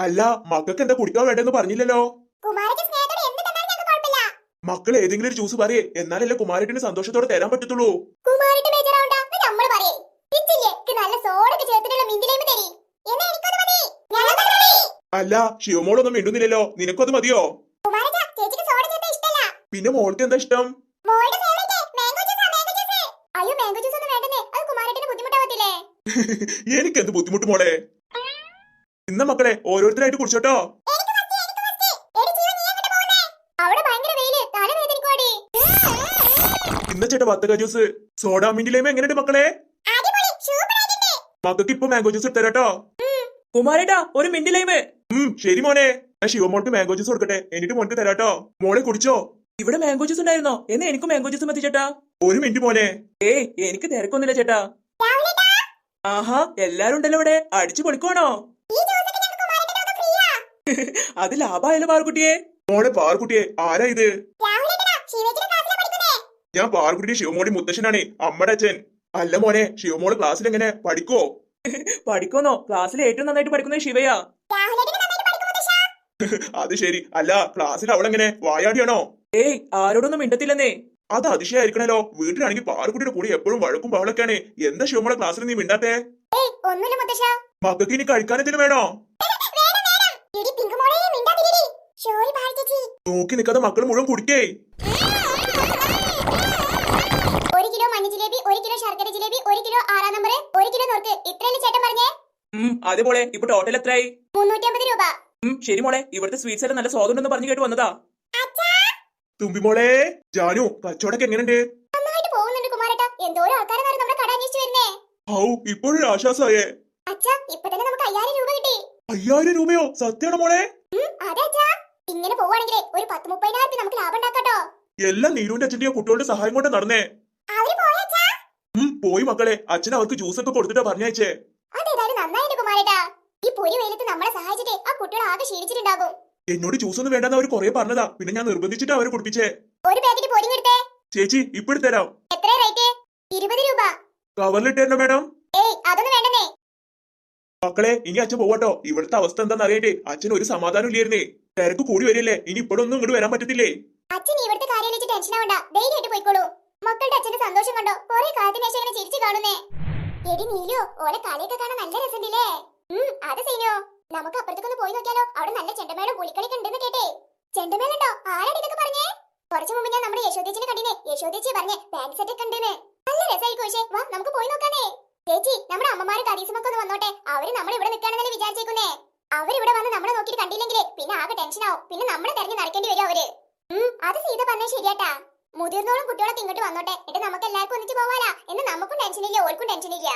അല്ല മക്കൾക്ക് എന്താ കുടിക്കാൻ വേണ്ടെന്ന് പറഞ്ഞില്ലല്ലോ. മക്കൾ ഏതെങ്കിലും ഒരു ജ്യൂസ് പറയേ. എന്നാലല്ലേ കുമാരേട്ടിന് സന്തോഷത്തോടെ തരാൻ പറ്റത്തുള്ളൂ. അല്ല ശിവമോളൊന്നും മിണ്ടുന്നില്ലല്ലോ. നിനക്കത് മതിയോ? പിന്നെ മോൾക്ക് എന്താ ഇഷ്ടം? എനിക്കെന്ത് ബുദ്ധിമുട്ട് മോളെ? ഇന്ന മക്കളെ ഓരോരുത്തരായിട്ട് കുടിച്ചോട്ടോ എനിക്ക് ഫസ്റ്റ് എനിക്ക് ഫസ്റ്റ് എടി നീ എങ്ങോട്ട് പോകുന്നേ അവിടെ ഭയങ്കര വെയിൽ. തല വേദനിക്കുവാടി. ഇന്ന ചേട്ടാ വത്തക ജ്യൂസ് സോഡാ മിന്റിലേമ എങ്ങനെയുണ്ട് മക്കളെ? മക്കൾക്ക് ഇപ്പൊ മാംഗോ ജ്യൂസ് എടുത്തരാട്ടോ. കുമാരേട്ടാ ഒരു മിന്റ് ലൈമ് ഉം ശരി മോനെ. ഞാൻ ശിവമോൾക്ക് മാംഗോ ജ്യൂസ് കൊടുക്കട്ടെ. എന്നിട്ട് മോൾക്ക് തരാട്ടോ. മോളെ കുടിച്ചോ. ഇവിടെ മാംഗോ ജ്യൂസ് ഉണ്ടായിരുന്നോ? എന്നെ എനിക്ക് മാംഗോ ജ്യൂസ് മതി ചേട്ടാ. ഒരു മിനിറ്റ് മോനെ. ഏയ് എനിക്ക് തിരക്കൊന്നുമില്ല ചേട്ടാ. ആഹാ എല്ലാരും ഉണ്ടല്ലോ ഇവിടെ. അടിച്ചു പൊളിക്കുവാണോ ഈ ജ്യൂസൊക്കെ ഞങ്ങൾക്ക് കുമാരേട്ടനൊക്കെ ഫ്രീയാ അത് ലാഭായാലോ പാർക്കുട്ടിയെ മോളെ പാർക്കുട്ടിയെ ആരാ ഇത്? ഞാൻ പാർക്കുട്ടി ശിവമോളി മുത്തശ്ശനാണ് അമ്മടെ അച്ഛൻ. അല്ല മോനെ ശിവമോൾ ക്ലാസ്സിൽ എങ്ങനെ പഠിക്കോ? പഠിക്കുന്നോ ക്ലാസ്സിൽ ഏറ്റവും നന്നായിട്ട് പഠിക്കുന്നത് ശിവയാ. അത് ശരി. അല്ല ക്ലാസ്സിൽ അവളെങ്ങനെ വായാടിയാണോ? ഏയ് ആരോടൊന്നും മിണ്ടത്തില്ലെന്നേ. അത് അതിശയായിരിക്കണല്ലോ. വീട്ടിലാണെങ്കിൽ പാറുകുട്ടിയുടെ കൂടെ എപ്പോഴും വഴക്കും ബഹളൊക്കെയാണ്. എന്താ ശിവമോളെ ക്ലാസ്സിൽ നീ മിണ്ടാത്തേ? ഏയ് ഒന്നുമില്ല മുത്തശ്ശാ. മക്കൾക്ക് ഇനി കഴിക്കാൻ എന്തിനു വേണോ വേണം വേണം എടി പിങ്ക് മോളെ മിണ്ടാതിരിടി ഷോറി ഭാരതി ചേച്ചി നോക്കി നിൽക്കാതെ മക്കൾ മുഴുവൻ കുടിക്കേ. ഒരു കിലോ മഞ്ഞ ജിലേബി ഒരു കിലോ ശർക്കര ജിലേബി ഒരു കിലോ ആറാം നമ്പർ ഒരു കിലോ നോർക്ക് ഇത്രയല്ലേ ചേട്ടൻ പറഞ്ഞേ? അതേപോലെ ഇപ്പൊ ടോട്ടൽ എത്രയായി? മുന്നൂറ്റി അമ്പത് രൂപ ശരി മോളെ. ഇവിടുത്തെ സ്വീറ്റ്സ് എല്ലാം നല്ല സ്വാദുണ്ടെന്ന് പറഞ്ഞു കേട്ട് വന്നതാ. തുമ്പി മോളെ. ജാനു കച്ചവടൊക്കെ എങ്ങനെയുണ്ട്? നന്നായിട്ട് പോകുന്നുണ്ട് കുമാരേട്ടാ. എന്തോരം ആൾക്കാരെ നമ്മുടെ കട അന്വേഷിച്ചു വരുന്നേ. ഔ ഇപ്പോഴൊരു ആശ്വാസമായേ അച്ഛാ ഇപ്പൊ തന്നെ നമുക്ക് അയ്യായിരം രൂപ കിട്ടി. അയ്യായിരം രൂപയോ? സത്യമാണോ മോളെ? ഇങ്ങനെ പോവാണെങ്കിൽ ഒരു പത്ത് മുപ്പതിനായിരത്തി നമുക്ക് ലാഭം ഉണ്ടാക്കാട്ടോ. എല്ലാം നീരുവിന്റെ അച്ഛന്റെയോ കുട്ടികളുടെ സഹായം കൊണ്ട് നടന്നേ. പോയ മക്കളെ. അച്ഛൻ അവർക്ക് ജ്യൂസ് ഒക്കെ കൊടുത്തിട്ടാ പറഞ്ഞയച്ചേ. അതേതായാലും നന്നായിട്ട് കുമാരേട്ടാ ഈ പൊരി വെയിലത്ത് നമ്മളെ സഹായിച്ചിട്ട് ആ കുട്ടികൾ ആകെ ക്ഷീണിച്ചിട്ടുണ്ടാകും. എന്നോട് ജ്യൂസ് ഒന്നും വേണ്ടെന്ന് അവർ കുറെ പറഞ്ഞതാ. പിന്നെ ഞാൻ നിർബന്ധിച്ചിട്ട് അവരെ കുടിപ്പിച്ചേ. ഒരു പാക്കറ്റ് എടുത്തേ ചേച്ചി ഇപ്പൊ തരാം. എത്ര റേറ്റ് ഇരുപത് രൂപ. കവറിലിട്ടേണ്ട മാഡം ഏയ് അതൊന്നും മക്കളെ ഇനി അച്ഛൻ പോവാട്ടോ. ഇവിടുത്തെ അവസ്ഥ എന്താണെന്ന് അറിയട്ടെ. അച്ഛൻ ഒരു സമാധാനം ഇല്ലായിരുന്നേ. തിരക്ക് കൂടി വരില്ലേ? ഇനി ഇപ്പോഴൊന്നും ഇങ്ങോട്ട് വരാൻ പറ്റത്തില്ലേ? അച്ഛൻ ഇവിടുത്തെ കാര്യം വെച്ച് ടെൻഷൻ ആവണ്ട. ധൈര്യമായിട്ട് പോയിക്കോളൂ. മക്കളുടെ അച്ഛന്റെ സന്തോഷം കണ്ടോ? കുറെ കാലത്തിന് ശേഷം ഇങ്ങനെ ചിരിച്ചു കാണുന്നേ. എടി നീലു ഓളെ കളിയൊക്കെ കാണാൻ നല്ല രസമുണ്ടല്ലേ? ഉം അത് സീനോ നമുക്ക് അപ്പുറത്തേക്കൊന്ന് പോയി നോക്കിയാലോ? അവിടെ നല്ല ചെണ്ടമേളം പുലിക്കളിയൊക്കെ ഉണ്ടെന്ന് കേട്ടേ. ചെണ്ടമേളുണ്ടോ ആരാണ് ഇതൊക്കെ പറഞ്ഞേ? കുറച്ചു മുമ്പ് ഞാൻ നമ്മുടെ യശോദേച്ചിനെ കണ്ടിനെ. യശോദേച്ചി പറഞ്ഞേ ബാഗ് സെറ്റ് ഒക്കെ ഉണ്ടെന്ന്. നല്ല രസമായിരിക്കും പക്ഷേ. വാ നമുക്ക് പോയി നോക്കാനേ ചേച്ചി നമ്മുടെ അമ്മമാരും കടീസുമൊക്കെ ഒന്ന് വന്നോട്ടെ. അവർ നമ്മൾ ഇവിടെ നിൽക്കാണെന്നല്ലേ വിചാരിച്ചേക്കുന്നേ. അവരിവിടെ വന്ന് നമ്മളെ നോക്കിയിട്ട് കണ്ടില്ലെങ്കിലേ പിന്നെ ആകെ ടെൻഷൻ ആവും. പിന്നെ നമ്മളെ തെരഞ്ഞു നടക്കേണ്ടി വരും അവർ. അത് സീത പറഞ്ഞ ശരിയാട്ടാ. മുതിർന്നോളും കുട്ടികളൊക്കെ ഇങ്ങോട്ട് വന്നോട്ടെ. എന്നിട്ട് നമുക്ക് എല്ലാവർക്കും ഒന്നിച്ച് പോവാലാ. എന്ന് നമുക്കും ടെൻഷൻ ഇല്ല ഓൾക്കും ടെൻഷൻ ഇല്ല.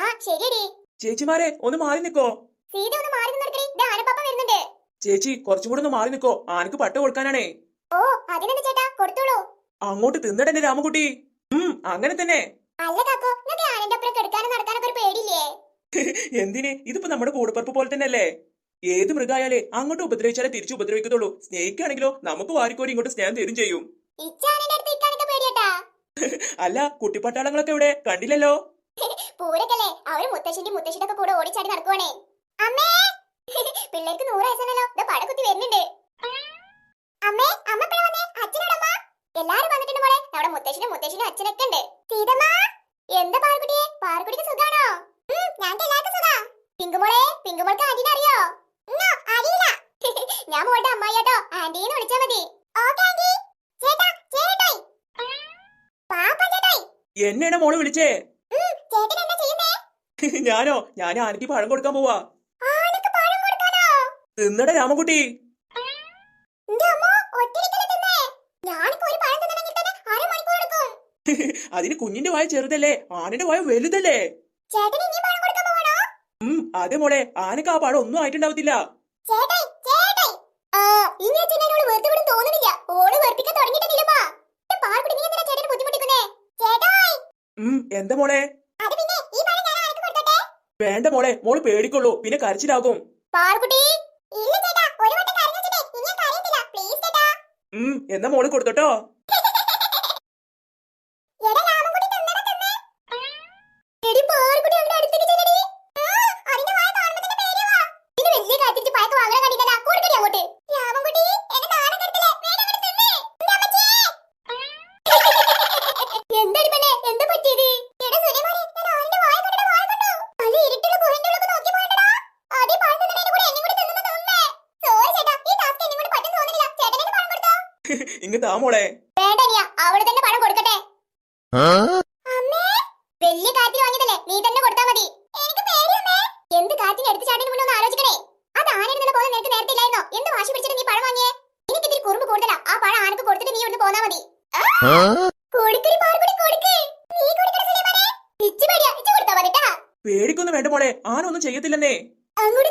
ആ ശരിയടി. ചേച്ചിമാരെ ഒന്ന് മാറി നിക്കോ. സീത ഒന്ന് മാറി ഇത് ആനപ്പാപ്പ വരുന്നുണ്ട്. ചേച്ചി കുറച്ചും കൂടെ ഒന്ന് മാറി നിക്കോ. ആനക്ക് പട്ട കൊടുക്കാനാണേ. ഓ അതിനെന്ത് ചേട്ടാ? കൊടുത്തോളൂ. അങ്ങോട്ട് തിന്നിടന്റെ രാമകുട്ടി ഉം അങ്ങനെ തന്നെ. അല്ല കാക്കോ നിങ്ങൾക്ക് ആനന്റെ അപ്പുറം കെടുക്കാനും നടക്കാനൊക്കെ ഒരു പേടിയില്ലേ? എന്തിന്? ഇതിപ്പോ നമ്മുടെ കൂടപ്പറപ്പ് പോലെ തന്നെയല്ലേ? ഏത് മൃഗായാലേ അങ്ങോട്ട് ഉപദ്രവിച്ചാലേ തിരിച്ചു ഉപദ്രവിക്കത്തുള്ളൂ. സ്നേഹിക്കുകയാണെങ്കിലോ നമുക്ക് വാരിക്കോരി ഇങ്ങോട്ട് സ്നേഹം തരും ചെയ്യും. അല്ല കുട്ടിപ്പട്ടാളങ്ങളൊക്കെ ഇവിടെ കണ്ടില്ലല്ലോ. പൂരക്കല്ലേ? അവർ മുത്തശ്ശിന്റെ മുത്തശ്ശിയുടെ ഒക്കെ കൂടെ ഓടിച്ചാടി നടക്കുവാണേ. അമ്മേ! പിള്ളേർക്ക് നൂറ് വയസ്സാണല്ലോ ഇത് പടകുത്തി വരുന്നുണ്ട്. അമ്മേ അമ്മ എപ്പോഴാ വന്നേ? അച്ഛനോടമ്മ എല്ലാരും വന്നിട്ടുണ്ട് മോളെ. നമ്മുടെ മുത്തശ്ശിനും മുത്തശ്ശിനും അച്ഛനൊക്കെ ഉണ്ട്. സീതമ്മ എന്താ പാർക്കുട്ടിയെ പാർക്കുട്ടിക്ക് സുഖാണോ? ഞാൻ ഞങ്ങൾക്ക് എല്ലാവർക്കും സുഖാ പിങ്കുമോളെ പിങ്കുമോൾക്ക് ആന്റീനെ അറിയോ? അറിയില്ല ഞാൻ മോളുടെ അമ്മായിട്ടോ ആന്റീന്ന് വിളിച്ചാ മതി. എന്നെയാണ് മോൾ വിളിച്ചേ? ഞാനോ? ഞാൻ ആനക്ക് പഴം കൊടുക്കാൻ പോവാ. തിന്നട എടുക്കും. അതിന് കുഞ്ഞിന്റെ വായ ചെറുതല്ലേ? ആനന്റെ വായ വലുതല്ലേ? അതെ മോളെ. ആനക്ക് ആ പഴം ഒന്നും ആയിട്ടുണ്ടാവത്തില്ല. എന്താ മോളെ? കൊടുത്തോട്ടെ? വേണ്ട മോളെ മോൾ പേടിക്കൊള്ളൂ. പിന്നെ കരച്ചിലാകും. പാർക്കുട്ടി ഇല്ല ചേട്ടാ ഒരു വട്ടം കരഞ്ഞു വെച്ചിട്ടേ ഇനി ഞാൻ കരയത്തില്ല പ്ലീസ് ചേട്ടാ ഉം എന്നാ മോൾ കൊടുത്തോട്ടോ എടാ രാമൻകുട്ടി തിന്നടാ തിന്നേ എടി പാർക്കുട്ടി അവിടെ അടുത്തേക്ക് ചെല്ലടി ആ അതിന്റെ വായ കാണുമ്പോ തന്നെ പേടിയാവാ ഇതിന് വലിയ കാത്തിരിച്ച് പഴക്കം വാങ്ങണ ഇങ്ങ് താ മോളെ. വേണ്ട അവൾ തന്നെ പണം കൊടുക്കട്ടെ. അമ്മേ വലിയ കാര്യത്തിൽ വാങ്ങിയതല്ലേ? നീ തന്നെ കൊടുത്താ മതി. എനിക്ക് പേടിയമ്മേ എന്ത് കാര്യത്തിന് എടുത്ത് ചാടിന് മുന്നേ ഒന്ന് ആലോചിക്കണേ. അത് ആനയുടെ പോലെ നിനക്ക് നേരത്തെ ഇല്ലായിരുന്നോ? എന്ത് വാശി പിടിച്ചിട്ട് നീ പഴം വാങ്ങിയേ? എനിക്ക് ഇതിൽ കുറുമ്പ് കൂടുതലാ. ആ പഴം ആനക്ക് കൊടുത്തിട്ട് നീ ഇവിടുന്ന് പോന്നാ മതി. പേടിക്കൊന്നും വേണ്ട മോളെ. ആന ഒന്നും ചെയ്യത്തില്ലെന്നേ. അങ്ങോട്ട്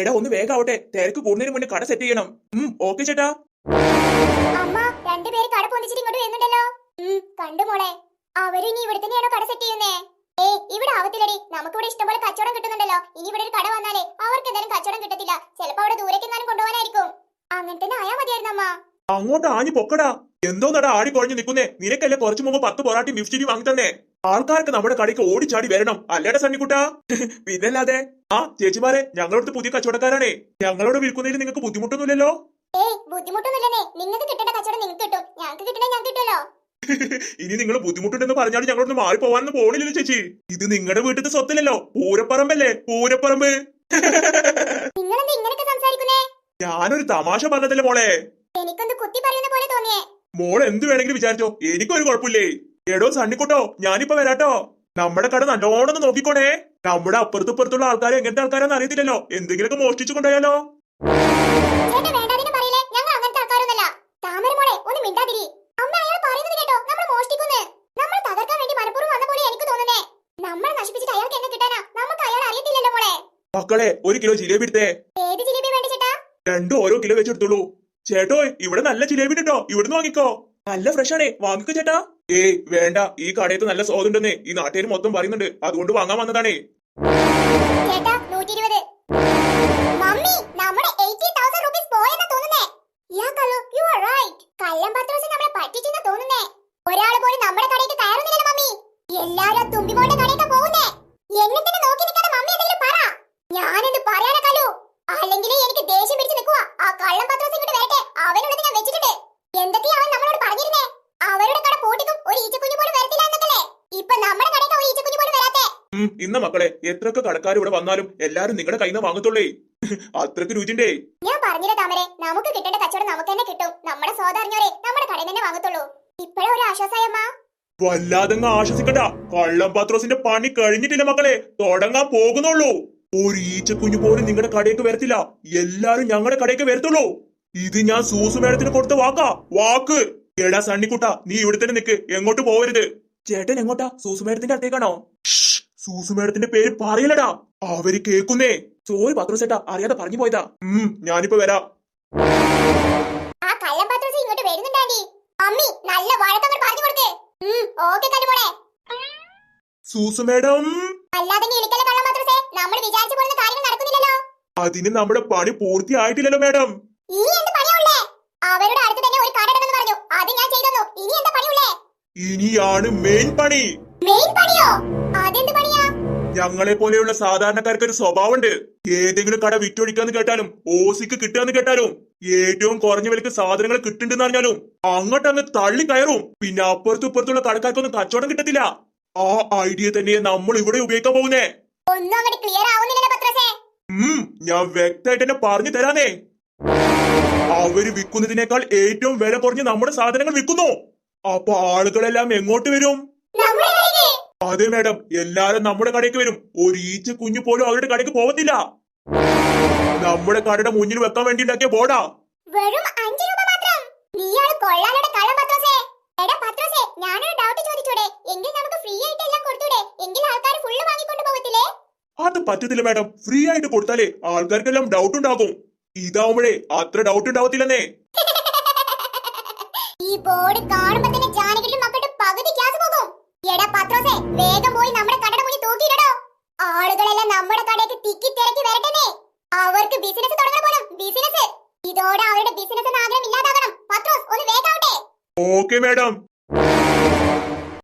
എടാ ഒന്ന് വേഗാവട്ടെ. തിരക്ക് കൂടുന്നതിന് മുന്നേ കട സെറ്റ് ചെയ്യണം. ഉം ഓക്കെ ചേട്ടാ. അമ്മ രണ്ടുപേര് കട പൊന്നിച്ചിട്ട് ഇങ്ങോട്ട് വരുന്നുണ്ടല്ലോ. ഉം കണ്ടു മോളെ. അവർ ഇനി ഇവിടെ തന്നെയാണോ കട സെറ്റ് ചെയ്യുന്നേ? ഏ ഇവിടെ ആവത്തില്ലടി. നമുക്കിവിടെ ഇഷ്ടംപോലെ കച്ചവടം കിട്ടുന്നുണ്ടല്ലോ. ഇനി ഇവിടെ ഒരു കട വന്നാലേ അവർക്ക് എന്തായാലും കച്ചവടം കിട്ടത്തില്ല. ചിലപ്പോ അവിടെ ദൂരേക്ക് കൊണ്ടുപോകാനായിരിക്കും. അങ്ങനെ തന്നെ ആയാ മതിയായിരുന്നു അമ്മ. അങ്ങോട്ട് ആഞ്ഞു പൊക്കടാ. എന്തോന്നടാ നട ആടി കുഴഞ്ഞു നിൽക്കുന്നേ നിനക്കല്ലേ കുറച്ചു മുമ്പ് പത്ത് പൊറാട്ടി ബിഫ്റ്റിനി വാങ്ങി തന്നെ ആൾക്കാർക്ക് നമ്മുടെ കടയ്ക്ക് ഓടിച്ചാടി വരണം. അല്ലേടെ സണ്ണിക്കുട്ട? പിന്നല്ലാതെ ആ ചേച്ചിമാരെ ഞങ്ങളോട് പുതിയ കച്ചവടക്കാരാണേ. ഞങ്ങളോട് വിൽക്കുന്നതിന് നിങ്ങൾക്ക് ബുദ്ധിമുട്ടൊന്നുമില്ലല്ലോ? ഇനി നിങ്ങൾ ബുദ്ധിമുട്ടുണ്ടെന്ന് പറഞ്ഞാൽ ഞങ്ങളോട് മാറി പോവാനൊന്നും പോണില്ലല്ലോ ചേച്ചി. ഇത് നിങ്ങളുടെ വീട്ടിലത്തെ സ്വത്തല്ലല്ലോ പൂരപ്പറമ്പല്ലേ പൂരപ്പറമ്പ് ഞാനൊരു തമാശ പറഞ്ഞതല്ലേ മോളെ. എനിക്കൊന്ന് കുത്തി പറയുന്ന പോലെ തോന്നിയേ. മോൾ എന്ത് വേണമെങ്കിലും വിചാരിച്ചോ. എനിക്കൊരു കുഴപ്പമില്ലേ? എടോ സണ്ണിക്കുട്ടോ ഞാനിപ്പോ വരാട്ടോ. നമ്മുടെ കട നല്ലോണം നോക്കിക്കോണേ. നമ്മുടെ അപ്പുറത്തുപ്പുറത്തുള്ള ആൾക്കാരെ എങ്ങനത്തെ ആൾക്കാരാന്ന് അറിയത്തില്ലല്ലോ. എന്തെങ്കിലുമൊക്കെ മോഷ്ടിച്ചു കൊണ്ടുപോയാലോ മക്കളെ ഒരു കിലോ ജിലേബി എടുത്തേ. രണ്ടു ഓരോ കിലോ വെച്ചെടുത്തോളൂ ചേട്ടോ ഇവിടെ നല്ല ജിലേബി ഉണ്ടോ? ഇവിടുന്ന് വാങ്ങിക്കോ. നല്ല ഫ്രഷ് ആണേ വാങ്ങിക്കോ ചേട്ടാ. ഏയ് വേണ്ട. ഈ കടയത്ത് നല്ല സ്വാദുണ്ടെന്നേ ഈ നാട്ടുകാർ മൊത്തം പറയുന്നുണ്ട്. അതുകൊണ്ട് വാങ്ങാൻ വന്നതാണേ. അല്ലെങ്കിൽ എനിക്ക് ദേഷ്യം പിടിച്ച് നിൽക്കുക ആ കള്ളം പത്രോസ് ഇങ്ങോട്ട് വരട്ടെ. അവനുള്ളത് ഞാൻ വെച്ചിട്ടുണ്ട് എന്തൊക്കെയാ അവൻ നമ്മളോട് പറഞ്ഞിരുന്നേ അവരുടെ കട പൂട്ടിക്കും ഒരു ഈച്ചക്കുഞ്ഞു പോലും വരത്തില്ല എന്നൊക്കെ ഇപ്പൊ നമ്മുടെ കടയ്ക്ക് ഒരു ഈച്ചക്കുഞ്ഞു പോലും വരാത്തെ ഉം ഇന്ന മക്കളെ എത്രയൊക്കെ കടക്കാർ ഇവിടെ വന്നാലും എല്ലാരും നിങ്ങളുടെ കയ്യിൽ നിന്ന് വാങ്ങത്തുള്ളേ? അത്രയ്ക്ക് രുചിണ്ടേ? ഞാൻ പറഞ്ഞില്ല താമരെ നമുക്ക് കിട്ടേണ്ട കച്ചവടം നമുക്ക് തന്നെ കിട്ടും. നമ്മുടെ സ്വാദം നമ്മുടെ കടയിൽ തന്നെ വാങ്ങത്തുള്ളൂ. ഇപ്പോഴേ ഒരു ആശ്വാസമായമ്മ വല്ലാതങ്ങ് ആശ്വസിക്കണ്ട. കള്ളം പാത്രോസിന്റെ പണി കഴിഞ്ഞിട്ടില്ല മക്കളെ. തുടങ്ങാൻ പോകുന്നുള്ളൂ. ഒരു ഈച്ചക്കുഞ്ഞു പോലും നിങ്ങളുടെ കടയ്ക്ക് വരത്തില്ല. എല്ലാരും ഞങ്ങളുടെ കടയ്ക്ക് വരത്തുള്ളൂ. ഇത് ഞാൻ സൂസു മേഡത്തിന് കൊടുത്ത വാക്കാ. വാക്ക്. എടാ സണ്ണിക്കുട്ട നീ ഇവിടെ തന്നെ നിക്ക്. എങ്ങോട്ട് പോവരുത്? ചേട്ടൻ എങ്ങോട്ടാ? സൂസു മേഡത്തിന്റെ അടുത്തേക്കാണോ? സൂസു മേഡത്തിന്റെ പേര് പറയില്ലടാ അവർ കേക്കുന്നേ സോറി പത്രോസ് ചേട്ടാ. അറിയാതെ പറഞ്ഞു പോയതാ. ഉം ഞാനിപ്പോ വരാം. ആ കള്ളം പത്രസ് ഇങ്ങോട്ട് വരുന്നുണ്ടാണ്ടി അമ്മി നല്ല വഴക്കങ്ങൾ പറഞ്ഞു കൊടുക്ക്. ഓക്കെ കണ്ടുപോളെ സൂസു മേഡം. അല്ലാതെ നീ ഇളിക്കല കള്ളം പത്രസേ? നമ്മൾ വിചാരിച്ച പോലെ കാര്യങ്ങൾ നടക്കുന്നില്ലല്ലോ. അതിന് നമ്മുടെ പണി പൂർത്തിയായിട്ടില്ലല്ലോ മേഡം. ഇനി എന്ത് പണിയുള്ളേ? അവരുടെ അടുത്ത് തന്നെ ഒരു കട പറഞ്ഞു. അത് ഞാൻ ചെയ്തു ഇനി എന്താ പണിയുള്ളേ? ഇനിയാണ് മെയിൻ പണി. മെയിൻ പണിയാ? ഞങ്ങളെ പോലെയുള്ള സാധാരണക്കാർക്ക് ഒരു സ്വഭാവമുണ്ട്. ഏതെങ്കിലും കട വിറ്റൊഴിക്കാന്ന് കേട്ടാലും ഓസിക്ക് കിട്ടുകയെന്ന് കേട്ടാലും ഏറ്റവും കുറഞ്ഞ വിലക്ക് സാധനങ്ങൾ കിട്ടുന്നുണ്ടെന്ന് അറിഞ്ഞാലും അങ്ങോട്ട് അങ്ങ് തള്ളി കയറും. പിന്നെ അപ്പുറത്തും ഇപ്പുറത്തുള്ള കടക്കാർക്കൊന്നും കച്ചവടം കിട്ടത്തില്ല. ആ ഐഡിയ തന്നെ നമ്മൾ ഇവിടെ ഉപയോഗിക്കാൻ പോകുന്നേ. ഉം ഞാൻ വ്യക്തമായിട്ട് തന്നെ പറഞ്ഞു തരാനേ അവർ വിൽക്കുന്നതിനേക്കാൾ ഏറ്റവും വില കുറഞ്ഞ് നമ്മുടെ സാധനങ്ങൾ വിൽക്കുന്നു. അപ്പൊ ആളുകളെല്ലാം എങ്ങോട്ട് വരും? അതെ മാഡം എല്ലാരും നമ്മുടെ കടയ്ക്ക് വരും. ഒരു ഈച്ച കുഞ്ഞു പോലും അവരുടെ കടയ്ക്ക് പോകത്തില്ല നമ്മുടെ കടയുടെ മുന്നിൽ വെക്കാൻ വേണ്ടി ഉണ്ടാക്കിയ ബോർഡാ. വെറും അഞ്ചു രൂപ മാത്രം. നീയാൾ കൊള്ളാലോടെ കള്ളം പത്രോസേ. എടാ പത്രോസേ ഞാനൊരു ഡൗട്ട് ചോദിച്ചൂടെ. എങ്കിൽ നമുക്ക് ഫ്രീ ആയിട്ട് എല്ലാം കൊടുത്തൂടെ? എങ്കിൽ ആൾക്കാർ ഫുള്ള് വാങ്ങിക്കൊണ്ട് പോകത്തില്ലേ അത് പറ്റത്തില്ല മാഡം. ഫ്രീ ആയിട്ട് കൊടുത്താലേ ആൾക്കാർക്കെല്ലാം ഡൗട്ട് ഉണ്ടാകും. ഇതാവുമ്പോഴേ അത്ര ഡൗട്ട് ഉണ്ടാവത്തില്ലെന്നേ. ഈ ബോർഡ് കാണുമ്പോ തന്നെ ജാനകിയുടെ മക്കളുടെ പകുതി ഗ്യാസ് പോകും. എടാ പത്രോസേ വേഗം പോയി നമ്മുടെ കടയുടെ മുന്നിൽ തൂക്കിയിടടോ. ആളുകളെല്ലാം നമ്മുടെ കടയ്ക്ക് തിക്കി തിരക്കി വരട്ടെന്നേ. അവർക്ക് ബിസിനസ് തുടങ്ങണം പോലും ബിസിനസ് ഇതോടെ അവരുടെ ബിസിനസ് ആഗ്രഹം ഇല്ലാതാകണം. പത്രോസ് ഒന്ന് വേഗാവട്ടെ ഓക്കെ മാഡം